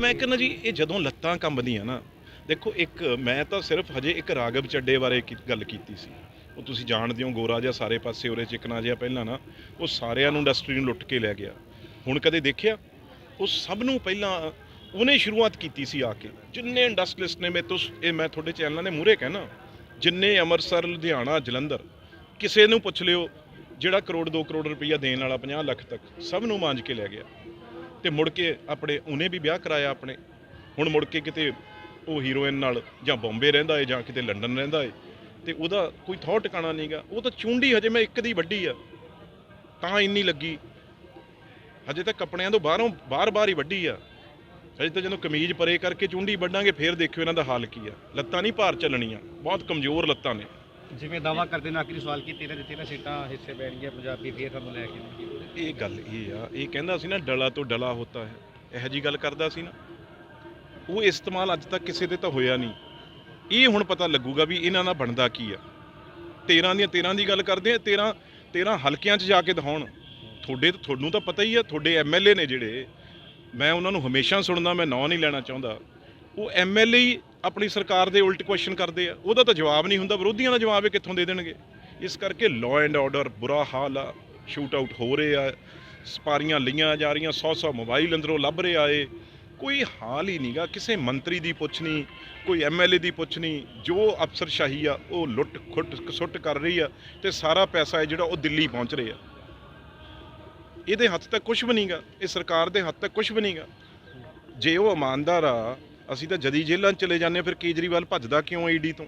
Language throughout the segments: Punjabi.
ਮੈਂ ਕਹਿੰਦਾ ਜੀ, ਇਹ ਜਦੋਂ ਲੱਤਾਂ ਕੰਬਦੀਆਂ ਨਾ, ਦੇਖੋ ਇੱਕ, ਮੈਂ ਤਾਂ ਸਿਰਫ ਹਜੇ ਇੱਕ ਰਾਗਵ ਚੱਡੇ ਬਾਰੇ ਕੀ- ਗੱਲ ਕੀਤੀ ਸੀ। ਉਹ ਤੁਸੀਂ ਜਾਣਦੇ ਹੋ, ਗੋਰਾ ਜਿਹਾ ਸਾਰੇ ਪਾਸੇ, ਉਰੇ ਚਿਕਨਾ ਜਿਹਾ ਪਹਿਲਾਂ ਨਾ, ਉਹ ਸਾਰਿਆਂ ਨੂੰ ਇੰਡਸਟਰੀ ਨੂੰ ਲੁੱਟ ਕੇ ਲੈ ਗਿਆ। ਹੁਣ ਕਦੇ ਦੇਖਿਆ? ਉਹ ਸਭ ਨੂੰ ਪਹਿਲਾਂ ਉਹਨੇ ਸ਼ੁਰੂਆਤ ਕੀਤੀ ਸੀ ਆ ਕੇ। ਜਿੰਨੇ ਇੰਡਸਟਰੀਲਿਸਟ ਨੇ ਮੇਰੇ ਤੋਂ, ਇਹ ਮੈਂ ਤੁਹਾਡੇ ਚੈਨਲਾਂ ਦੇ ਮੂਹਰੇ ਕਹਿਣਾ, ਜਿੰਨੇ ਅੰਮ੍ਰਿਤਸਰ, ਲੁਧਿਆਣਾ, ਜਲੰਧਰ, ਕਿਸੇ ਨੂੰ ਪੁੱਛ ਲਿਓ, ਜਿਹੜਾ ਕਰੋੜ 2 ਕਰੋੜ ਰੁਪਈਆ ਦੇਣ ਵਾਲਾ 50 ਲੱਖ ਤੱਕ, ਸਭ ਨੂੰ ਮਾਂਜ ਕੇ ਲੈ ਗਿਆ। ਤੇ ਮੁੜ ਕੇ ਆਪਣੇ ਉਹਨੇ ਵੀ ਵਿਆਹ ਕਰਾਇਆ ਆਪਣੇ। ਹੁਣ ਮੁੜ ਕੇ ਕਿਤੇ ਉਹ ਹੀਰੋਇਨ ਨਾਲ ਜਾਂ ਬੰਬੇ ਰਹਿੰਦਾ ਏ ਜਾਂ ਕਿਤੇ ਲੰਡਨ ਰਹਿੰਦਾ ਏ, ਤੇ ਉਹਦਾ ਕੋਈ ਥੌ ਟਿਕਾਣਾ ਨਹੀਂਗਾ ਉਹ ਤਾਂ ਚੁੰਡੀ ਹਜੇ ਮੈਂ ਇੱਕ ਦੀ ਵੱਡੀ ਆ, ਤਾਂ ਇੰਨੀ ਲੱਗੀ। ਹਜੇ ਤਾਂ ਕੱਪੜਿਆਂ ਤੋਂ ਬਾਹਰੋਂ ਬਾਰ-ਬਾਰ ਹੀ ਵੱਡੀ ਆ। ਹਜੇ ਤਾਂ ਜਦੋਂ ਕਮੀਜ਼ ਪਰੇ ਕਰਕੇ ਚੁੰਡੀ ਵੱਢਾਂਗੇ, ਫੇਰ ਦੇਖਿਓ ਇਹਨਾਂ ਦਾ ਹਾਲ ਕੀ ਆ। ਲੱਤਾਂ ਨਹੀਂ ਭਾਰ ਚੱਲਣੀਆਂ, ਬਹੁਤ ਕਮਜ਼ੋਰ ਲੱਤਾਂ ਨੇ। ਜਿਵੇਂ ਦਾਵਾ ਕਰਦੇ ਨੇ, ਆਖਰੀ ਸਵਾਲ ਕੀ 13 ਦੇ 13 ਸੀਟਾਂ, ਹਿੱਸੇ ਪੈਣਗੀਆਂ, ਪੰਜਾਬੀ ਫੇਰ ਤੁਹਾਨੂੰ ਲੈ ਕੇ ਇਹ ਗੱਲ ਇਹ ਆ, ਇਹ ਕਹਿੰਦਾ ਸੀ ਨਾ, ਡਲਾ ਤੋਂ ਡਲਾ ਹੋਤਾ ਹੈ। ਇਹੋ ਜੀ ਗੱਲ ਕਰਦਾ ਸੀ ਨਾ। ਉਹ ਇਸਤੇਮਾਲ ਅੱਜ ਤੱਕ ਕਿਸੇ ਦੇ ਤਾਂ ਹੋਇਆ ਨਹੀਂ। ਇਹ ਹੁਣ ਪਤਾ ਲੱਗੂਗਾ ਵੀ ਇਹਨਾਂ ਨਾਲ ਬਣਦਾ ਕੀ ਆ। 13 ਦੀਆਂ 13 ਦੀ ਗੱਲ ਕਰਦੇ ਆ 13 13 ਹਲਕਿਆਂ 'ਚ ਜਾ ਕੇ ਦਿਖਾਉਣ। ਤੁਹਾਡੇ ਤੁਹਾਨੂੰ ਤਾਂ ਪਤਾ ਹੀ ਆ, ਤੁਹਾਡੇ ਐਮਐਲਏ ਨੇ ਜਿਹੜੇ, ਮੈਂ ਉਹਨਾਂ ਨੂੰ ਹਮੇਸ਼ਾ ਸੁਣਦਾ, ਮੈਂ ਨਾਂ ਨਹੀਂ ਲੈਣਾ ਚਾਹੁੰਦਾ। ਉਹ ਐਮਐਲਏ ਹੀ ਆਪਣੀ ਸਰਕਾਰ ਦੇ ਉਲਟ ਕੁਐਸਚਨ ਕਰਦੇ ਆ, ਉਹਦਾ ਤਾਂ ਜਵਾਬ ਨਹੀਂ ਹੁੰਦਾ, ਵਿਰੋਧੀਆਂ ਦਾ ਜਵਾਬ ਇਹ ਕਿੱਥੋਂ ਦੇ ਦੇਣਗੇ? ਇਸ ਕਰਕੇ ਲਾਅ ਐਂਡ ਆਰਡਰ ਬੁਰਾ ਹਾਲ ਆ ਸ਼ੂਟ ਆਊਟ ਹੋ ਰਹੇ ਆ, ਸਪਾਰੀਆਂ ਲਈਆਂ ਜਾ ਰਹੀਆਂ 100 100 ਮੋਬਾਈਲ ਅੰਦਰੋਂ ਲੱਭ ਰਿਹਾ ਏ, ਕੋਈ ਹਾਲ ਹੀ ਨਹੀਂਗਾ ਕਿਸੇ ਮੰਤਰੀ ਦੀ ਪੁੱਛ ਨਹੀਂ, ਕੋਈ ਐਮਐਲਏ ਦੀ ਪੁੱਛ ਨਹੀਂ, ਜੋ ਅਫਸਰਸ਼ਾਹੀ ਆ, ਉਹ ਲੁੱਟ ਖੁੱਟ ਸੁੱਟ ਕਰ ਰਹੀ ਆ, ਤੇ ਸਾਰਾ ਪੈਸਾ ਹੈ ਜਿਹੜਾ ਉਹ ਦਿੱਲੀ ਪਹੁੰਚ ਰਿਹਾ ਇਹਦੇ ਹੱਥ ਤੱਕ ਕੁਝ ਵੀ ਨਹੀਂਗਾ ਇਹ ਸਰਕਾਰ ਦੇ ਹੱਥ ਤੱਕ ਕੁਝ ਵੀ ਨਹੀਂਗਾ ਜੇ ਉਹ ਇਮਾਨਦਾਰ ਆ ਅਸੀਂ ਤਾਂ ਜਦੀ ਜੇਲ੍ਹਾਂ 'ਚ ਚਲੇ ਜਾਂਦੇ ਹਾਂ, ਫਿਰ ਕੇਜਰੀਵਾਲ ਭੱਜਦਾ ਕਿਉਂ ਈਡੀ ਤੋਂ?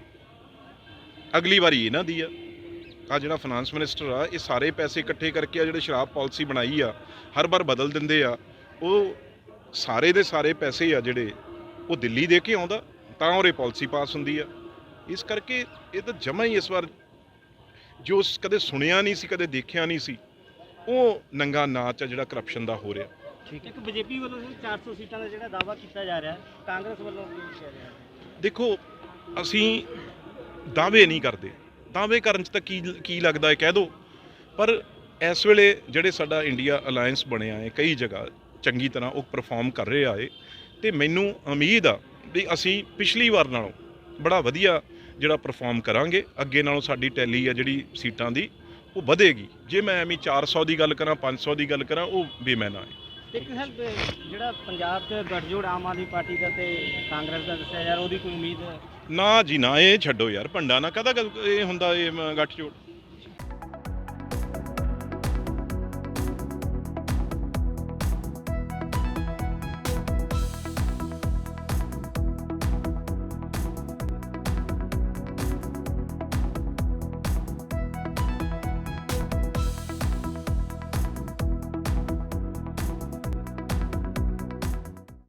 ਅਗਲੀ ਵਾਰੀ ਇਹਨਾਂ ਦੀ ਆ। ਆ ਜਿਹੜਾ ਫਾਈਨਾਂਸ ਮਿਨਿਸਟਰ ਆ ਇਹ ਸਾਰੇ ਪੈਸੇ ਇਕੱਠੇ ਕਰਕੇ ਆ ਜਿਹੜੇ ਸ਼ਰਾਬ ਪਾਲਿਸੀ ਬਣਾਈ ਆ ਹਰ ਵਾਰ ਬਦਲ ਦਿੰਦੇ ਆ। ਉਹ ਸਾਰੇ ਦੇ ਸਾਰੇ ਪੈਸੇ ਆ ਜਿਹੜੇ ਉਹ ਦਿੱਲੀ ਦੇ ਕੇ ਆਉਂਦਾ ਤਾਂ ਉਹਰੇ ਪਾਲਿਸੀ ਪਾਸ ਹੁੰਦੀ ਆ। ਇਸ ਕਰਕੇ ਇਹ ਤਾਂ ਜਮਾ ਹੀ ਇਸ ਵਾਰ ਜੋ ਕਦੇ ਸੁਣਿਆ ਨਹੀਂ ਸੀ ਕਦੇ ਦੇਖਿਆ ਨਹੀਂ ਸੀ ਉਹ ਨੰਗਾ ਨਾਚ ਆ ਜਿਹੜਾ ਕਰਪਸ਼ਨ ਦਾ ਹੋ ਰਿਹਾ। ਠੀਕ ਇੱਕ ਬੀਜੇਪੀ ਵੱਲੋਂ ਵੀ 400 ਸੀਟਾਂ ਦਾ ਜਿਹੜਾ ਦਾਵਾ ਕੀਤਾ ਜਾ ਰਿਹਾ ਕਾਂਗਰਸ ਵੱਲੋਂ ਕੀ ਕਿਹਾ ਜਾ ਰਿਹਾ? ਦੇਖੋ ਅਸੀਂ ਦਾਅਵੇ ਨਹੀਂ ਕਰਦੇ। ਦਾਅਵੇ ਕਰਨ ਚ ਤਾਂ ਕੀ ਕੀ ਲੱਗਦਾ ਹੈ ਕਹਿ ਦੋ। ਪਰ ਇਸ ਵੇਲੇ ਜਿਹੜੇ ਸਾਡਾ ਇੰਡੀਆ ਅਲਾਈਅੰਸ ਬਣਿਆ ਹੈ ਕਈ ਜਗ੍ਹਾ ਚੰਗੀ ਤਰ੍ਹਾਂ ਉਹ ਪਰਫਾਰਮ ਕਰ ਰਿਹਾ ਹੈ। ਤੇ ਮੈਨੂੰ ਉਮੀਦ ਆ ਵੀ ਅਸੀਂ ਪਿਛਲੀ ਵਾਰ ਨਾਲੋਂ ਬੜਾ ਵਧੀਆ ਜਿਹੜਾ ਪਰਫਾਰਮ ਕਰਾਂਗੇ। ਅੱਗੇ ਨਾਲੋਂ ਸਾਡੀ ਟੈਲੀ ਆ ਜਿਹੜੀ ਸੀਟਾਂ ਦੀ ਉਹ ਵਧੇਗੀ। ਜੇ ਮੈਂ ਐਵੇਂ 400 ਦੀ ਗੱਲ ਕਰਾਂ 500 ਦੀ ਗੱਲ ਕਰਾਂ ਉਹ ਬੇਮੈਨਾ ਹੈ। ਇੱਕ ਹੈ ਜਿਹੜਾ ਪੰਜਾਬ 'ਚ ਗੱਠਜੋੜ ਆਮ ਆਦਮੀ ਪਾਰਟੀ ਦਾ ਤੇ ਕਾਂਗਰਸ ਦਾ ਦੱਸਿਆ ਯਾਰ, ਉਹਦੀ ਕੋਈ ਉਮੀਦ ਹੈ? ਨਾ ਜੀ ਨਾ, ਇਹ ਛੱਡੋ ਯਾਰ ਭੰਡਾ ਨਾ ਕਦਾ ਇਹ ਹੁੰਦਾ ਇਹ ਮ- ਗੱਠਜੋੜ?